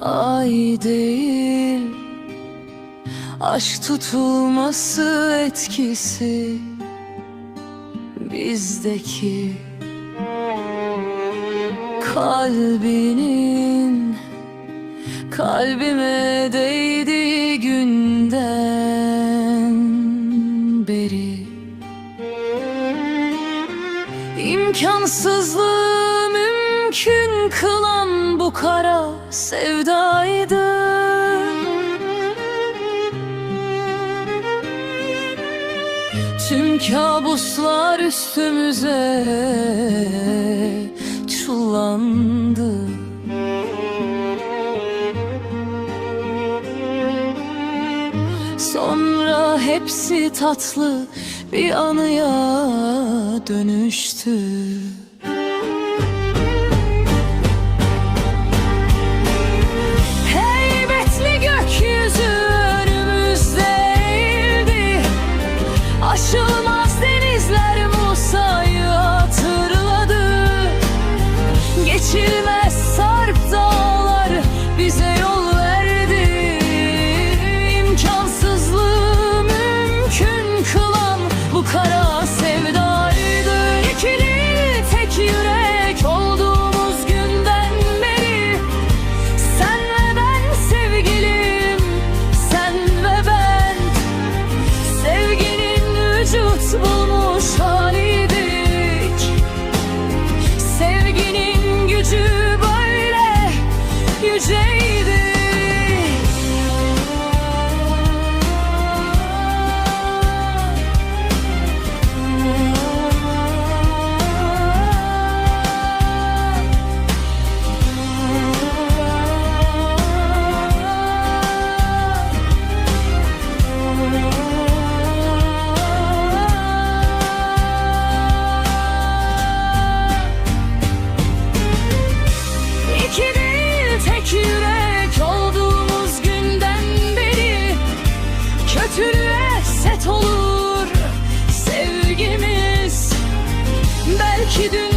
ay değil. Aşk tutulması etkisi bizdeki Kalbinin kalbime değdiği günden beri. İmkansızlığı mümkün kılan bu kara sevdaydı. Tüm kabuslar üstümüze çullandı. Sonra hepsi tatlı bir anıya dönüştü Aşılmaz denizler Musa'yı hatırladı. Geçilmez set olur sevgimiz. Belki dün